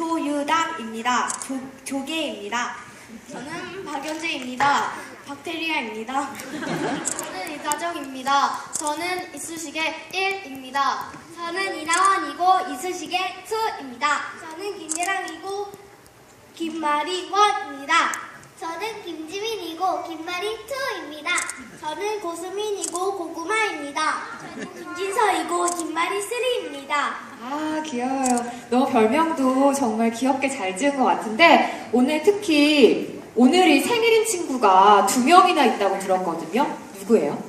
조유담입니다. 조, 조개입니다. 저는 박연재입니다. 박테리아입니다. 저는 이다정입니다. 저는 이쑤시개 1입니다. 저는 이나원이고 이쑤시개 2입니다. 저는 김예랑이고 김마리 1입니다. 저는 김지민이고 김마리 2입니다. 저는 고수민이고 고구마입니다. 저는 김진서이고 김마리 3입니다. 아, 귀여워요. 너 별명도 정말 귀엽게 잘 지은 것 같은데, 오늘 특히, 오늘이 생일인 친구가 두 명이나 있다고 들었거든요? 누구예요?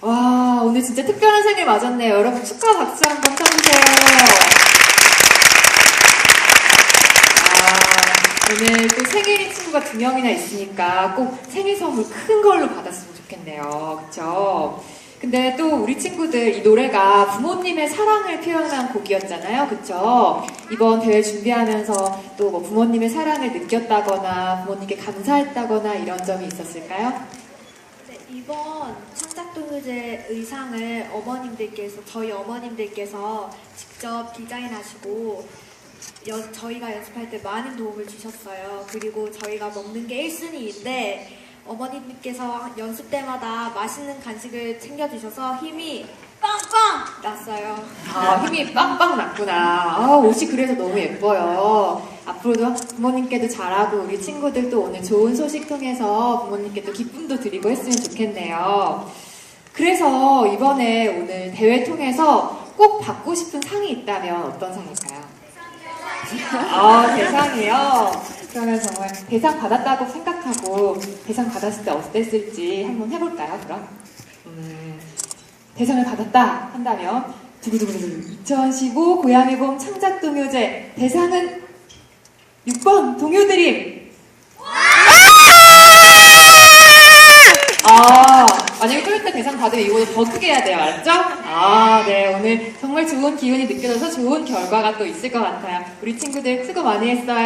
와, 오늘 진짜 특별한 생일 맞았네요. 여러분 축하 박수 한번 쳐주세요. 아, 오늘 또 생일인 친구가 두 명이나 있으니까 꼭 생일 선물 큰 걸로 받았으면 좋겠네요. 그쵸? 근데 또 우리 친구들 이 노래가 부모님의 사랑을 표현한 곡이었잖아요. 그쵸? 이번 대회 준비하면서 또 뭐 부모님의 사랑을 느꼈다거나 부모님께 감사했다거나 이런 점이 있었을까요? 네, 이번 창작동요제 의상을 어머님들께서 저희 어머님들께서 직접 디자인하시고 여- 저희가 연습할 때 많은 도움을 주셨어요. 그리고 저희가 먹는 게 1순위인데 어머님께서 연습 때마다 맛있는 간식을 챙겨주셔서 힘이 빵빵 났어요. 아, 힘이 빵빵 났구나. 아, 옷이 그래서 너무 예뻐요. 앞으로도 부모님께도 잘하고 우리 친구들도 오늘 좋은 소식 통해서 부모님께 또 기쁨도 드리고 했으면 좋겠네요. 그래서 이번에 오늘 대회 통해서 꼭 받고 싶은 상이 있다면 어떤 상일까요? 아, 대상이요? 그러면 정말 대상 받았다고 생각하고 대상 받았을 때 어땠을지 한번 해볼까요, 그럼? 음, 대상을 받았다 한다면 두구두구두구 2015 고양이 봄 창작 동요제 대상은 6번 동요드림 아! 만약에 또 이때 대상 받으면 이거보다 더 크게 해야 돼요 알았죠? 아네. 오늘 정말 좋은 기운이 느껴져서 좋은 결과가 또 있을 것 같아요. 우리 친구들 수고 많이 했어요